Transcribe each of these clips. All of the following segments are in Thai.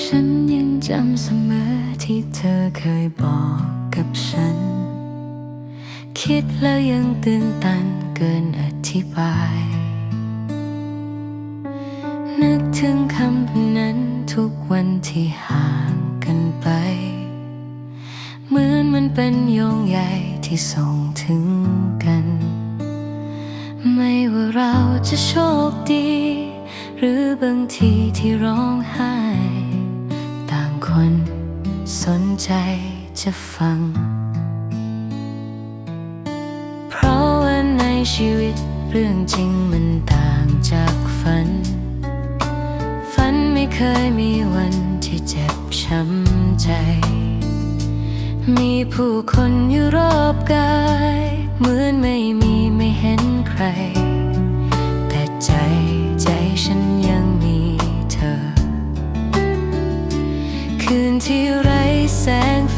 ฉันยังจำเสมอที่เธอเคยบอกกับฉัน คิดแล้วยังตื่นตันเกินอธิบาย นึกถึงคำนั้นทุกวันที่ห่างกันไป เหมือนมันเป็นโยงใยที่ส่งถึงกัน ไม่ว่าเราจะโชคดี หรือบางทีที่ร้องไห้ คนสนใจจะฟัง เพราะว่าในชีวิตเรื่องจริงมันต่างจากฝัน ฝันไม่เคยมีวันที่เจ็บช้ำใจ มีผู้คนอยู่รอบกาย เหมือนไม่มีไม่เห็นใคร แต่ใจใจฉัน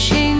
ก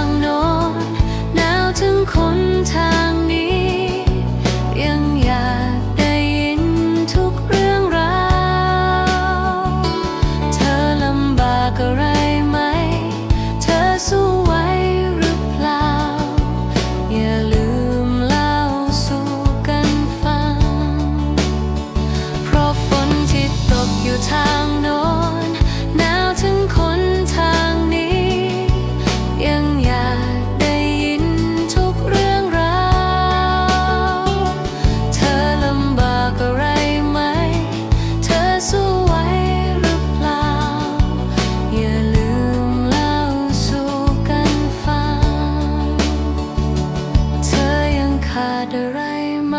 ง ดอะไรไหม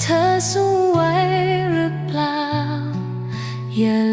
เธอสู้ไหวหรือเปล่าอย่า